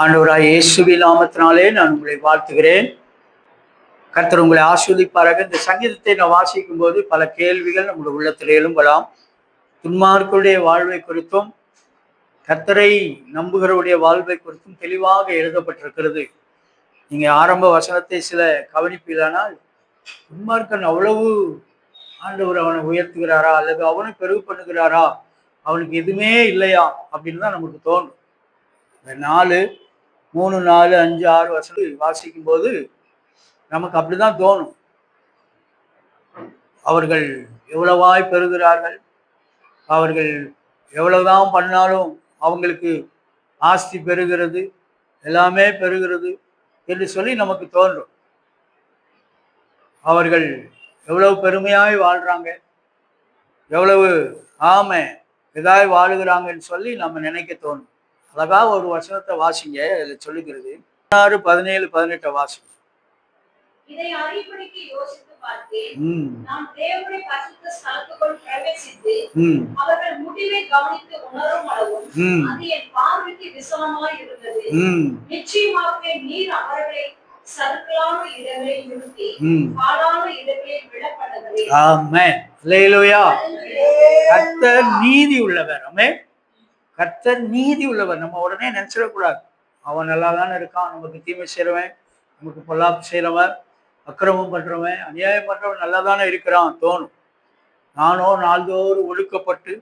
ஆண்டவராய் இயேசுவி நாமத்தினாலே நான் உங்களை வாழ்த்துகிறேன். கர்த்தர் உங்களை ஆஸ்வதிப்பாராக இந்த சங்கீதத்தை நான் வாசிக்கும் போது பல கேள்விகள் நம்முடைய உள்ளத்தில் எழும்பலாம். துன்மார்களுடைய வாழ்வை குறித்தும் கர்த்தரை நம்புகிறவருடைய வாழ்வை குறித்தும் தெளிவாக எழுதப்பட்டிருக்கிறது. நீங்கள் ஆரம்ப வசனத்தை சில கவனிப்பீர்களானால் துன்மார்க்கன் அவ்வளவு ஆண்டவர் அவனை உயர்த்துகிறாரா அல்லது அவனை பெருகு பண்ணுகிறாரா? அவனுக்கு எதுவுமே இல்லையா? அப்படின்னு தான் நமக்கு தோணும். இந்த நாலு மூணு நாலு அஞ்சு ஆறு வருஷம் வாசிக்கும் போது நமக்கு அப்படிதான் தோணும். அவர்கள் எவ்வளவாய் பெறுகிறார்கள்? அவர்கள் எவ்வளவுதான் பண்ணாலும் அவங்களுக்கு ஆஸ்தி பெறுகிறது எல்லாமே பெறுகிறது என்று சொல்லி நமக்கு தோன்றும். அவர்கள் எவ்வளவு பெருமையாய் வாழ்றாங்க? எவ்வளவு ஆமை இதாய் வாழுகிறாங்கன்னு சொல்லி நம்ம நினைக்க தோணும். அழகா ஒரு வசனத்தை வாசிங்க அதில் சொல்லுகிறது. பதினாறு பதினேழு பதினெட்டை வாசிங்க நீதி உள்ளவர். ஆமே கர்த்தர் நீதி உள்ளவர். நம்ம உடனே நினச்சிடக்கூடாது அவன் நல்லா தானே இருக்கான். நமக்கு தீமை செய்கிறவன் நமக்கு பொல்லாப்பு செய்கிறவன் அக்கிரமம் பண்றவன் அநியாயம் பண்ணுறவன் நல்லா தானே இருக்கிறான் தோணும். நானோ நாள்தோறும் ஒடுக்கப்பட்டு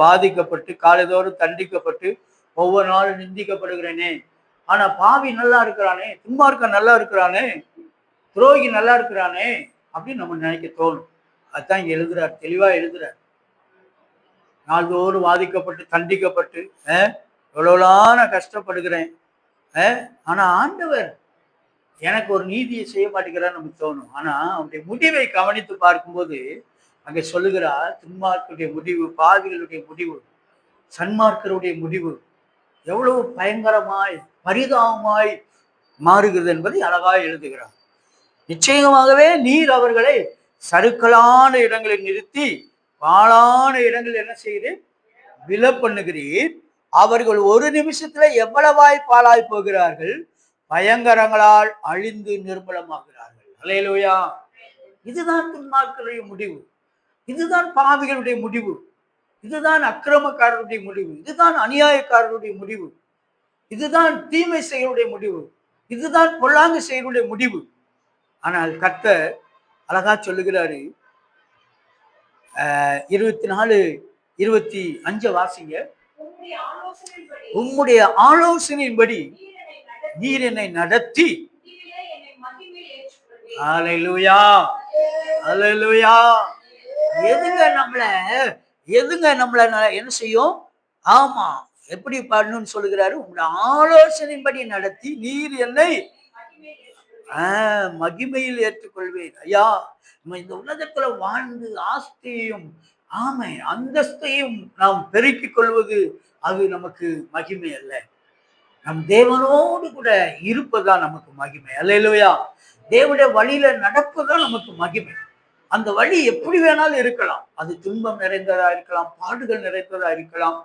வாதிக்கப்பட்டு காலைதோறும் தண்டிக்கப்பட்டு ஒவ்வொரு நாளும் நிந்திக்கப்படுகிறேனே. ஆனால் பாவி நல்லா இருக்கிறானே துன்மார்க்கன் நல்லா இருக்கிறானே துரோகி நல்லா இருக்கிறானே அப்படின்னு நம்ம நினைக்க தோணும். அதுதான் எழுதுறார் தெளிவாக எழுதுறார். நாள்தோறும் வாதிக்கப்பட்டு தண்டிக்கப்பட்டு அஹ், நான் கஷ்டப்படுகிறேன். அஹ், ஆனா ஆண்டவர் எனக்கு ஒரு நீதியை செய்ய மாட்டேங்கிறான்னு நமக்கு தோணும். ஆனா அவனுடைய முடிவை கவனித்து பார்க்கும்போது அங்கே சொல்லுகிறார் துன்மார்க்கருடைய முடிவு பாவிகளுடைய முடிவு சன்மார்க்கருடைய முடிவு எவ்வளவு பயங்கரமாய் பரிதாபமாய் மாறுகிறது என்பதை அழகாக எழுதுகிறார். நிச்சயமாகவே நீர் அவர்களை சருக்கலான இடங்களில் நிறுத்தி பாழான இடங்கள் என்ன செய்கிறீர் வில பண்ணுகிறீர். அவர்கள் ஒரு நிமிஷத்துல எவ்வளவாய் பாழாய் போகிறார்கள்? பயங்கரங்களால் அழிந்து நிர்மலமாகிறார்கள். அலையலோயா. இதுதான் துன்மார்க்கருடைய முடிவு. இதுதான் பாவிகளுடைய முடிவு. இதுதான் அக்கிரமக்காரருடைய முடிவு. இதுதான் அநியாயக்காரருடைய முடிவு. இதுதான் தீமை செயலுடைய முடிவு. இதுதான் பொல்லாங்கு செயலுடைய முடிவு. ஆனால் கத்த அழகா சொல்லுகிறாரு இருபத்தி நாலு இருபத்தி அஞ்சு வாசிங்க. உம்முடைய ஆலோசனையின்படி நீர் என்னை நடத்தி. நீர் என்னை அலையிலுயா. அலையிலுயா. எதுங்க நம்மள எதுங்க நம்மள ந- என்ன செய்யும்? ஆமா எப்படி பண்ணணும்னு சொல்லுகிறாரு? உங்களுடைய ஆலோசனையின்படி நடத்தி நீர் என்னை ஆஹ் மகிமையில் ஏற்றுக்கொள்வேன். ஐயா நம்ம இந்த உலகத்துல வாழ்ந்து ஆஸ்தியையும் ஆமை அந்தஸ்தையும் நாம் பெருக்கிக் கொள்வது அது நமக்கு மகிமை அல்ல. நம் தேவனோடு கூட இருப்பதுதான் நமக்கு மகிமை. அல்லையா தேவனுடைய வழியில நடப்பதுதான் நமக்கு மகிமை. அந்த வழி எப்படி வேணாலும் இருக்கலாம். அது துன்பம் நிறைந்ததா இருக்கலாம் பாடுகள் நிறைந்ததா இருக்கலாம்.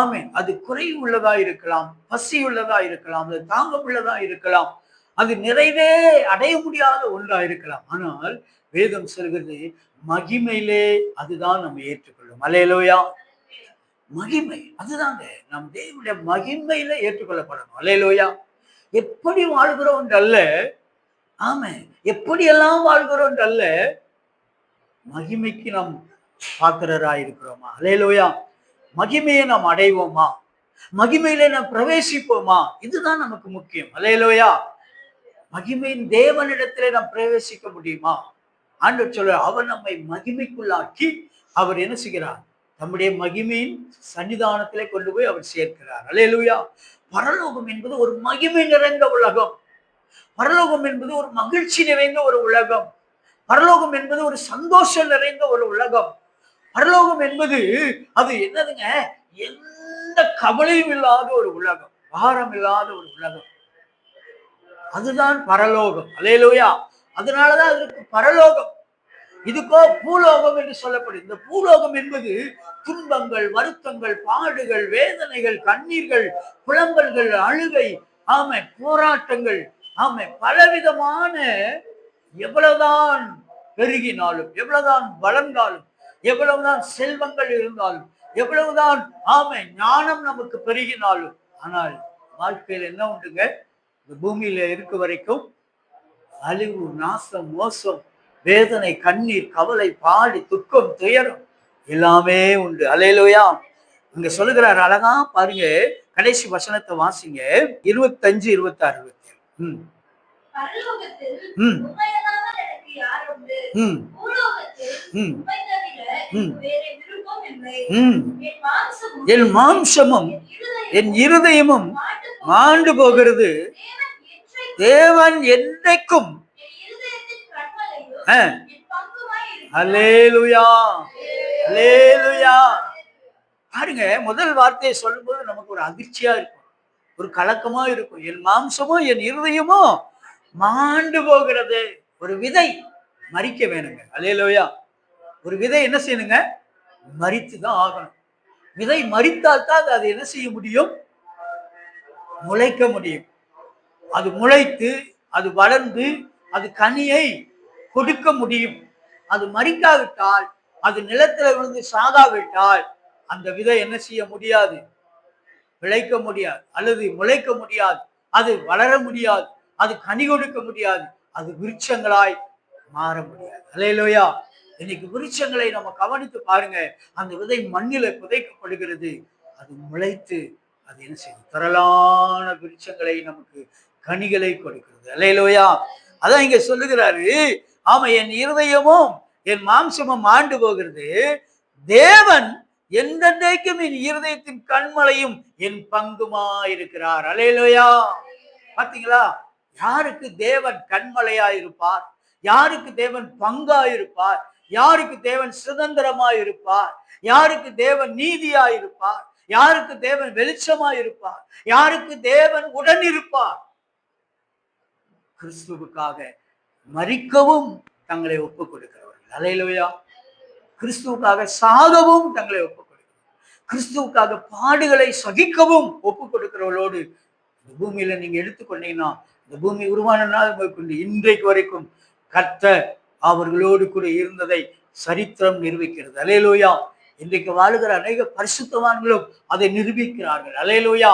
ஆமே அது குறை உள்ளதா இருக்கலாம் பசி உள்ளதா இருக்கலாம் அது தாங்க உள்ளதா இருக்கலாம். அது நிறைவே அடைய முடியாத ஒன்றா இருக்கலாம். ஆனால் வேதம் சொல்கிறது மகிமையிலே அதுதான் நம்ம ஏற்றுக்கொள்ளும். அலையலோயா மகிமை அதுதாங்க. நம் தேவனுடைய மகிமையில ஏற்றுக்கொள்ளப்படணும். அலையலோயா எப்படி வாழ்கிறோம் அல்ல ஆமா எப்படியெல்லாம் வாழ்கிறோம் அல்ல மகிமைக்கு நாம் பார்க்கிறரா இருக்கிறோமா அலையலோயா மகிமையை நாம் அடைவோமா? மகிமையில நாம் பிரவேசிப்போமா? இதுதான் நமக்கு முக்கியம். அலையலோயா மகிமையின் தேவனிடத்திலே நாம் பிரவேசிக்க முடியுமா? ஆண்டவர் சொல்ற அவர் நம்மை மகிமைக்குள்ளாக்கி அவர் என்ன செய்கிறார்? தம்முடைய மகிமையின் சன்னிதானத்திலே கொண்டு போய் அவர் சேர்க்கிறார். அலையலுயா பரலோகம் என்பது ஒரு மகிமை நிறைந்த உலகம். பரலோகம் என்பது ஒரு மகிழ்ச்சி நிறைந்த ஒரு உலகம். பரலோகம் என்பது ஒரு சந்தோஷம் நிறைந்த ஒரு உலகம். பரலோகம் என்பது அது என்னதுங்க? எந்த கவலையும் இல்லாத ஒரு உலகம். பாரம் இல்லாத ஒரு உலகம். அதுதான் பரலோகம். அலையலுயா அதனாலதான் அதற்கு பரலோகம். இதுக்கோ பூலோகம் என்று சொல்லப்படும் இந்த பூலோகம் என்பது துன்பங்கள் வருத்தங்கள் பாடுகள் வேதனைகள் கண்ணீர்கள் புலம்பல்கள் அழுகை ஆமை போராட்டங்கள் ஆமை பலவிதமான எவ்வளவுதான் பெருகினாலும் எவ்வளவுதான் வளர்ந்தாலும் எவ்வளவுதான் செல்வங்கள் இருந்தாலும் எவ்வளவுதான் ஆமை ஞானம் நமக்கு பெருகினாலும் ஆனால் வாழ்க்கையில் என்ன உண்டுங்க? இந்த பூமியில இருக்க வரைக்கும் அழிவு நாசம் மோசம் வேதனை கண்ணீர் கவலை பாடி துக்கம் துயரம் எல்லாமே உண்டு. அலையிலோயா இங்க சொல்லுகிறார் அழகா பாருங்க. கடைசி வசனத்தை வாசிங்க. இருபத்தஞ்சு இருபத்தி ம். என் மாம்சமும் என் இருதயமும் மாண்டு போகிறது. தேவன் என்றைக்கும் ஆ, பாருங்க முதல் வார்த்தையை சொல்லும்போது நமக்கு ஒரு அதிர்ச்சியா இருக்கும். ஒரு கலக்கமா இருக்கும். என் மாம்சமோ என் இருதயமோ மாண்டு போகிறது. ஒரு விதை மறிக்க வேணுங்க. அலேலோயா ஒரு விதை என்ன செய்யணுங்க? மறித்து தான் ஆகணும். விதை மறித்தால் தான் அது என்ன செய்ய முடியும்? முளைக்க முடியும். அது முளைத்து அது வளர்ந்து அது கனியை கொடுக்க முடியும். அது மறிக்காவிட்டால் அது நிலத்துல விழுந்து சாகாவிட்டால் அந்த விதை என்ன செய்ய முடியாது? விளைக்க முடியாது. அல்லது முளைக்க முடியாது. அது வளர முடியாது. அது கனி கொடுக்க முடியாது. அது விருட்சங்களாய் மாற முடியாது. அலையிலோயா இன்னைக்கு விருட்சங்களை நம்ம கவனித்து பாருங்க. அந்த விதை மண்ணில புதைக்கப்படுகிறது. அது முளைத்து அது என்ன செய்யுது? திரளான விருட்சங்களை நமக்கு கனிகளை கொடுக்கிறது. அல்லையிலோயா அதான் இங்க சொல்லுகிறாரு ஆமா என் இருதயமும் என் மாம்சமும் ஆண்டு போகிறது. தேவன் எந்தெந்தைக்கும் என் இருதயத்தின் கண்மலையும் என் பங்குமா இருக்கிறார் அலையிலோயா பாத்தீங்களா? யாருக்கு தேவன் கண்மலையா இருப்பார் யாருக்கு தேவன் பங்கா இருப்பார் யாருக்கு தேவன் சுதந்திரமா இருப்பார் யாருக்கு தேவன் நீதியா இருப்பார் யாருக்கு தேவன் வெளிச்சமா இருப்பார்? யாருக்கு தேவன் உடன் இருப்பார்? கிறிஸ்துவுக்காக மறிக்கவும் தங்களை ஒப்புக் கொடுக்கிறவர்கள். அலையிலோயா. கிறிஸ்துவுக்காக சாகவும் தங்களை ஒப்புக் கொடுக்கிறவர்கள். கிறிஸ்துவுக்காக பாடுகளை சகிக்கவும் ஒப்புக் கொடுக்கிறவர்களோடு இந்த பூமியில நீங்க எடுத்துக்கொண்டீங்கன்னா இந்த பூமி உருவான நாள் கொண்டு இன்றைக்கு வரைக்கும் கத்த அவர்களோடு கூட இருந்ததை சரித்திரம் நிரூபிக்கிறது. அலையிலோயா. இன்றைக்கு வாழுகிற அநேக பரிசுத்தவான்களும் அதை நிரூபிக்கிறார்கள். அலையலோயா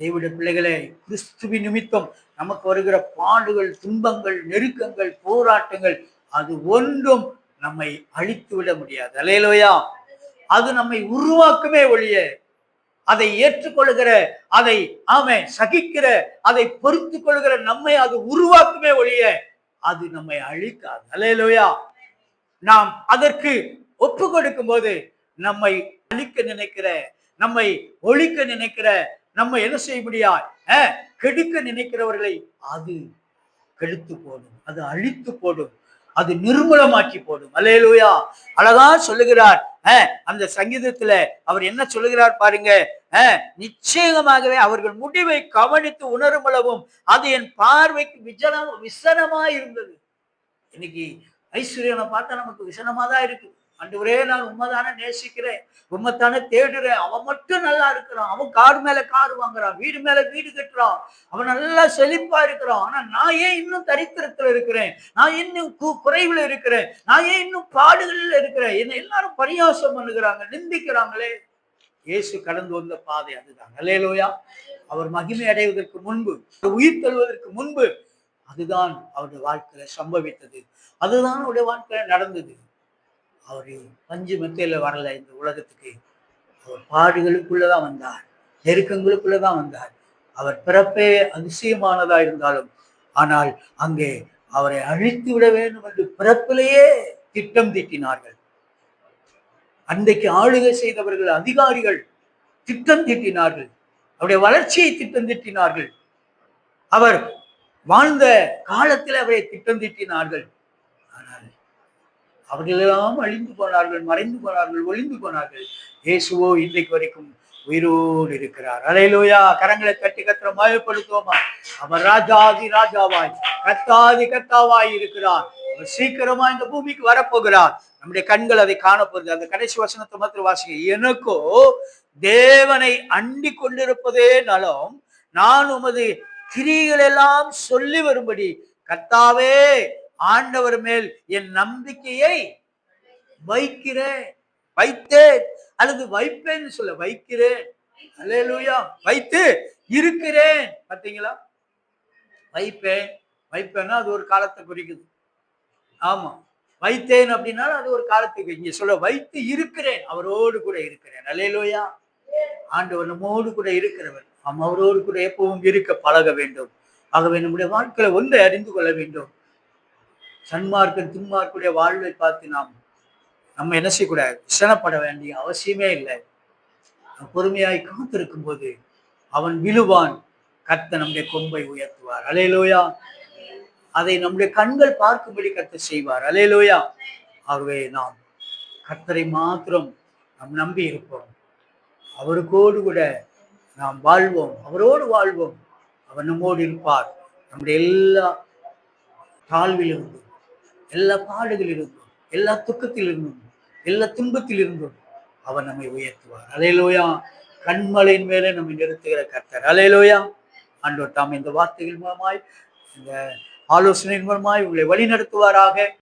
தேவிட பிள்ளைகளே கிறிஸ்துவின் நிமித்தம் நமக்கு வருகிற பாடுகள் துன்பங்கள் நெருக்கங்கள் போராட்டங்கள் அது ஒன்றும் நம்மை அழித்து விட முடியாது. அலையலோயா அது நம்மை உருவாக்குமே ஒழிய அதை ஏற்றுக்கொள்கிற அதை ஆமை சகிக்கிற அதை பொறுத்து கொள்கிற நம்மை அது உருவாக்குமே ஒழிய அது நம்மை அழிக்காது. அலையலோயா நாம் அதற்கு ஒப்பு கொடுக்கும் போது நம்மை அழிக்க நினைக்கிற நம்மை ஒழிக்க நினைக்கிற நம்ம என்ன செய்ய முடியாது கெடுக்க நினைக்கிறவர்களை அது கெடுத்து போடும் அது அழித்து போடும் அது நிர்மூலமாக்கி போடும். அலையலூயா அழகா சொல்லுகிறார். அந்த சங்கீதத்துல அவர் என்ன சொல்லுகிறார் பாருங்க. நிச்சயமாகவே அவர்கள் முடிவை கவனித்து உணரும் அளவும் அது என் பார்வைக்கு விஜனம் விசனமா இருந்தது. இன்னைக்கு ஐஸ்வர்யனை பார்த்தா நமக்கு விசனமா தான் இருக்கு. அன்றுவரே நான் உண்மைதானே நேசிக்கிறேன். உண்மைத்தானே தேடுறேன். அவன் மட்டும் நல்லா இருக்கிறான். அவன் கார் மேல கார் வாங்குறான். வீடு மேல வீடு கட்டுறான். அவன் நல்லா செழிப்பா இருக்கிறான். ஆனா நான் ஏன் இன்னும் தரித்திரத்துல இருக்கிறேன்? நான் இன்னும் கு- குறைவுல இருக்கிறேன்? நான் ஏன் இன்னும் பாடுகளில் இருக்கிறேன்? என்னை எல்லாரும் பரியாசம் பண்ணுகிறாங்க நிந்திக்கிறாங்களே. இயேசு கடந்து வந்த பாதை அதுதான். அல்லேலூயா. அவர் மகிமை அடைவதற்கு முன்பு உயிர் தழுவதற்கு முன்பு அதுதான் அவருடைய வாழ்க்கையில சம்பவித்தது. அதுதான் அவருடைய வாழ்க்கையில நடந்தது. அவர் பஞ்சு மெத்தையில் வரல இந்த உலகத்துக்கு அவர் பாடுகளுக்குள்ளதான் வந்தார் நெருக்கங்களுக்குள்ளதான் வந்தார். அவர் பிறப்பே அதிசயமானதா இருந்தாலும் ஆனால் அங்கே அவரை அழித்து விட வேண்டும் என்று பிறப்பிலேயே திட்டம் தீட்டினார்கள். அன்றைக்கு ஆளுகை செய்தவர்கள் அதிகாரிகள் திட்டம் தீட்டினார்கள். அவருடைய வளர்ச்சியை திட்டம் தீட்டினார்கள். அவர் வாழ்ந்த காலத்தில் அவரை திட்டம் தீட்டினார்கள். அவர்களெல்லாம் அழிந்து போனார்கள் மறைந்து போனார்கள் ஒளிந்து போனார்கள். இயேசுவோ இன்றைக்கு வரைக்கும் உயிரோடு இருக்கிறார். அலையிலோயா கரங்களை தட்டி கத்திர மயப்படுத்துவோமா? அவர் ராஜாதி ராஜாவாய் கத்தாதி கத்தாவாய் இருக்கிறார். அவர் சீக்கிரமா இந்த பூமிக்கு வரப்போகிறார். நம்முடைய கண்கள் அதை காணப்போகுது அந்த கடைசி வசனத்தை மாத்திரம் வாசிங்க. எனக்கோ தேவனை அண்டி கொண்டிருப்பதே நலம். நான் உமது கிரிகள் எல்லாம் சொல்லி வரும்படி. கத்தாவே ஆண்டவர் மேல் என் நம்பிக்கையை வைக்கிறேன். வைத்தேன். அல்லது வைப்பேன்னு சொல்ல வைக்கிறேன். அல்லேலூயா வைத்து இருக்கிறேன். பார்த்தீங்களா வைப்பேன். வைப்பேன்னா அது ஒரு காலத்தை குறிக்குது. ஆமா. வைத்தேன் அப்படின்னா அது ஒரு காலத்துக்கு இங்க சொல்ல வைத்து இருக்கிறேன். அவரோடு கூட இருக்கிறேன். அல்லேலூயா ஆண்டவர் நம்மோடு கூட இருக்கிறவர். நாம் அவரோடு கூட எப்பவும் இருக்க பழக வேண்டும். ஆகவே நம்முடைய வாழ்க்கையில ஒன்றை அறிந்து கொள்ள வேண்டும். சன்மார்க்கன் துன்மார்க்குடைய வாழ்வை பார்த்து நாம் நம்ம என்ன செய்யக்கூடாது? விசனப்பட வேண்டிய அவசியமே இல்லை. பொறுமையாய் காத்திருக்கும் போது அவன் விழுவான். கர்த்த நம்முடைய கொம்பை உயர்த்துவார். அலையலோயா அதை நம்முடைய கண்கள் பார்க்கும்படி கர்த்த செய்வார். அலையலோயா ஆகவே நாம் கர்த்தரை மாத்திரம் நாம் நம்பி இருப்போம். அவருக்கோடு கூட நாம் வாழ்வோம். அவரோடு வாழ்வோம். அவர் நம்மோடு இருப்பார். நம்முடைய எல்லா தாழ்விலிருந்து எல்லா பாடுகளிலிருந்தும் எல்லா துக்கத்தில் இருந்தும் எல்லா துன்பத்தில் இருந்தும் அவர் நம்மை உயர்த்துவார். அலையிலோயா. கண்மலையின் மேலே நம்மை நிறுத்துகிற கர்த்தர். அலையிலோயா. ஆண்டவர் தாம் இந்த வார்த்தைகள் மூலமாய் இந்த ஆலோசனையின் மூலமாய் உங்களை வழி நடத்துவாராக